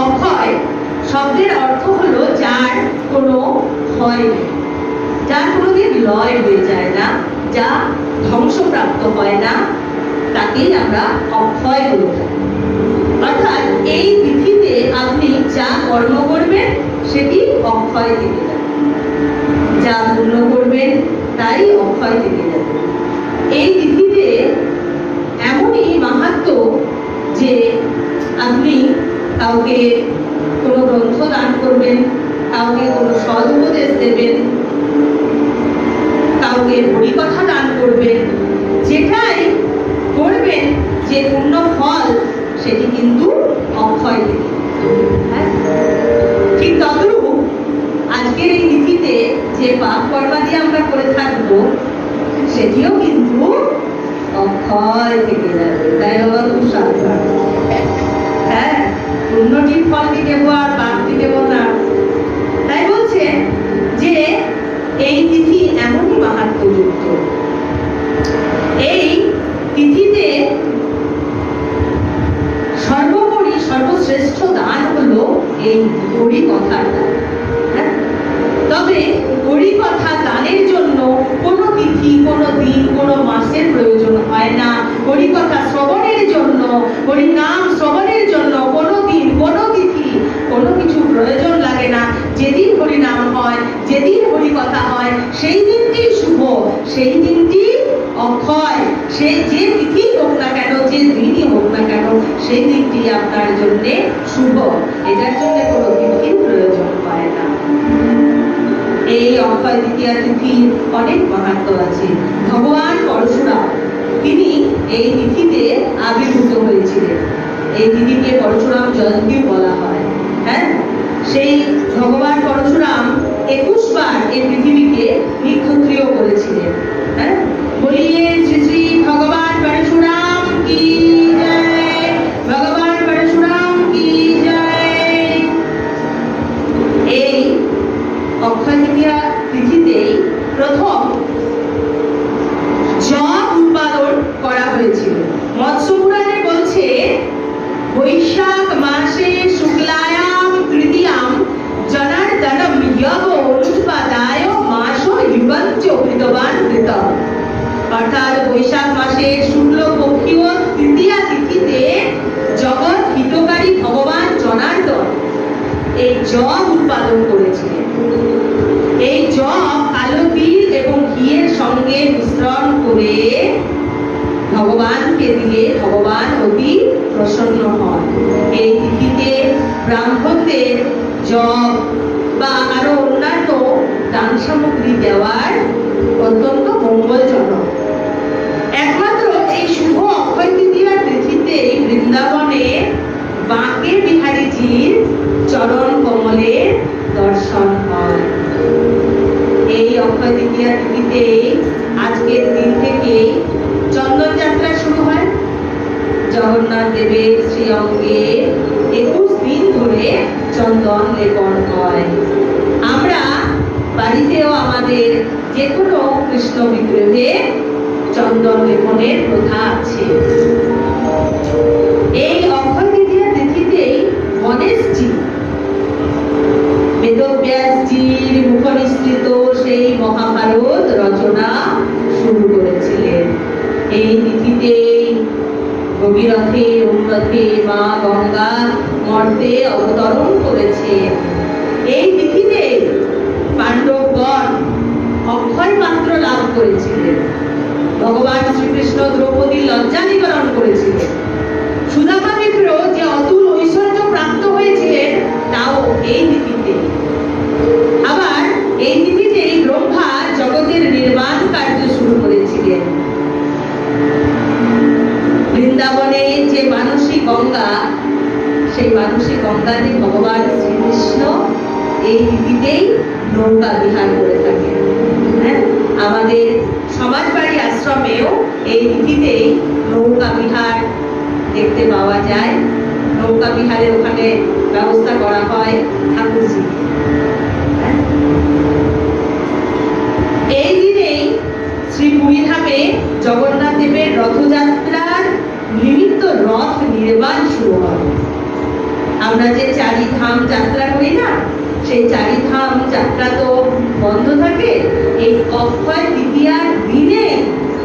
অক্ষয়, শব্দের অর্থ হলো যার কোনো ক্ষয় যার কোনোদিন লয় হয়ে যায় না, যা ধ্বংসপ্রাপ্ত হয় না, তাকেই আমরা অক্ষয় বলে অর্থাৎ এই তিথিতে আপনি যা কর্ম করবেন, সেটি অক্ষয় থেকে যাবে যা পূর্ণ করবেন, তাই অক্ষয় থেকে যাবে এই তিথিতে কাউকে কোনো গ্রন্থ দান করবেন, কাউকে কোনো সদ উপদেশ দেবেন, কাউকে হরিকথা দান করবেন, যেটাই করবেন, যে পূর্ণ ফল, সেটি কিন্তু অক্ষয় হ্যাঁ? ঠিক তদ্রূপ আজকের এই নীতিতে যে পাপ কর্মাদি আমরা করে থাকব, সেটিও কিন্তু অক্ষয় থেকে যাবে। তাই বাবা ফল কি দেবো আর পাপটি দেবো না। তাই বলছে যে, এই তিথি এমনই মাহাত্মযুক্ত এই তিথিতে সর্বোপরি সর্বশ্রেষ্ঠ দান হলো এই হরি দান। হ্যাঁ? তবে হরি কথা দানের জন্য কোনো তিথি, কোনো দিন, কোনো মাসের প্রয়োজন হয় না। হরি কথা শ্রবণের জন্য হরি নাম শ্রবণের জন্য কোনো দিন কোনো তিথি কোনো কিছু প্রয়োজন লাগে না যেদিন হরি নাম হয় যেদিন হরি কথা হয় সেই দিনটি শুভ সেই দিনটি অক্ষয়, সে যে তিথি হোক না কেন, যে দিনই হোক না কেন, সেই দিনটি আপনার জন্য শুভ। এটার জন্য কোনো তিথির প্রয়োজন হয় না। এই অক্ষয় তৃতীয়া তিথির অনেক মাহাত্ম আছে। ভগবান পরশুরাম, তিনি এই তিথিতে আবির্ভূত হয়েছিলেন। এই তিথিকে পরশুরাম জয়ন্তী বলা হয়। হ্যাঁ? সেই ভগবান পরশুরাম একুশ বার এই পৃথিবীকে নিক্ষত্রিয় করেছিলেন। বৈশাখ শুক্ল পক্ষীয় তৃতীয়া তিথিতে জগৎ হিতকারী ভগবান জনার্দন। এই জব উৎপাদন করেছিলেন এই জব কালো তিল এবং ঘিয়ের সঙ্গে মিশ্রণ করে ভগবানকে দিলে ভগবান অতি প্রসন্ন হন। এই তিথিতে ব্রাহ্মণদের জব বা আরও অন্যান্য দান সামগ্রী দেওয়ার তৃতীয়া তিথিতে আজকের দিন থেকে চন্দন যাত্রা শুরু হয়। জগন্নাথ দেবের শ্রী অঙ্গে একুশ দিন ধরে চন্দন লেপন হয়। আমরা বাড়িতেও আমাদের যে কোনো কৃষ্ণ বিগ্রহে চন্দন লেপনের প্রথা আছে। এই অক্ষয় তৃতীয়া তিথিতেই গণেশজি, বেদব্যাসজির মুখনিসৃত ভগীরথে উন্নতে মা গঙ্গা মর্তে অবতরণ করেছেন এই তিথিতে পাণ্ডবগণ অক্ষয় পাত্র লাভ করেছিলেন। ভগবান শ্রীকৃষ্ণ দ্রৌপদী লজ্জা নিবারণ করেছিলেন। সুদামা মিত্র যে অতুল ঐশ্বর্য প্রাপ্ত হয়েছিলেন, তাও এই তিথিতে। আবার এই বৃন্দাবনে যে মানসী গঙ্গা, সেই মানসী গঙ্গাতে ভগবান শ্রীকৃষ্ণ এই তিথিতেই নৌকা বিহার করে থাকেন হ্যাঁ? আমাদের সমাজবাড়ি আশ্রমেও এই তিথিতেই নৌকা বিহার দেখতে পাওয়া যায়। নৌকা বিহারে ওখানে ব্যবস্থা করা হয় ঠাকুরজি হ্যাঁ? এই দিনেই শ্রী পুরীধামে জগন্নাথ দেবের রথযাত্রার নিমিত্ত রথ নির্মাণ আমরা যে চারি ধাম যাত্রা করি না সেই চারি ধাম যাত্রা তো বন্ধ থাকে। এই অক্ষয় তৃতীয়ার দিনে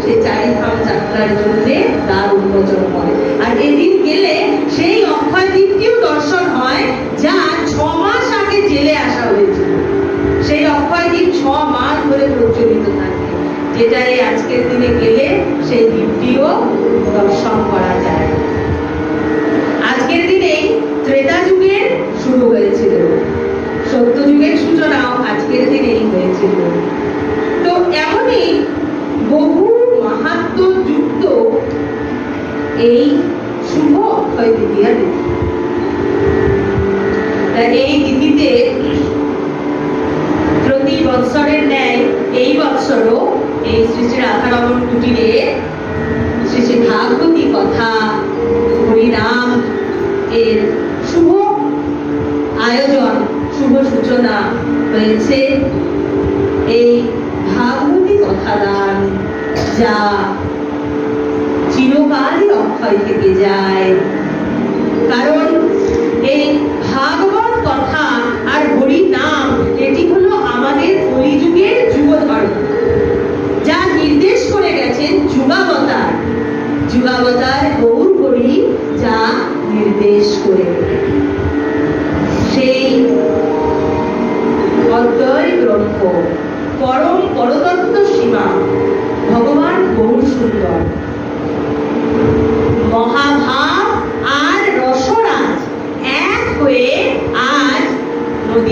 সেই চারি ধাম যাত্রার জন্য দ্বার উন্মোচন হয় আর এদিন গেলে সেই অক্ষয় দ্বীপটিও দর্শন হয়, যা ছ মাস আগে জেলে আসা হয়েছিল। সেই অক্ষয় দ্বীপ ছ মাস ধরে প্রচলিত থাকে। যেটা এই আজকের দিনে গেলে সেই দ্বীপটিও দর্শন করা যায়। আজকের দিনেই ত্রেতা যুগের হয়েছিল। তো এমনই বহু মাহাত্ম এই শুভ অক্ষয় তৃতীয়া তিথি এই তিথিতে প্রতি বৎসরের ন্যায় এই বৎসরও এই শ্রী শ্রী কুটিরে শ্রী শ্রী ভাগবতী কথা হরিনাম এর শুভ আয়োজন, শুভ সূচনা হয়েছে। এই ভাগবতী কথাদান যা চিরকালই অক্ষয় থেকে যায়। কারণ এই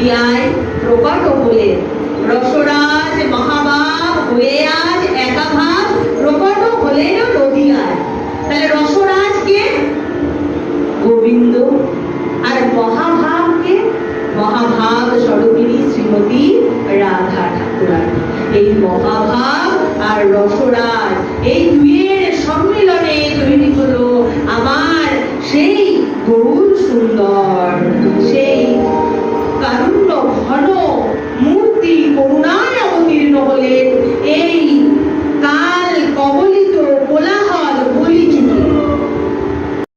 নদিয়ায় প্রকট হলেন রসরাজ মহাভাব হয়ে আজ একাভাব প্রকট হলেন নদিয়ায় তাহলে রসরাজ কে? গোবিন্দ। আর মহাভাবকে মহাভাব স্বরূপিণী শ্রীমতী রাধা ঠাকুরানী। এই মহাভাব আর রসরাজ, এই দুইয়ের সম্মিলনে তৈরি হলো আমার সেই গৌর সুন্দর।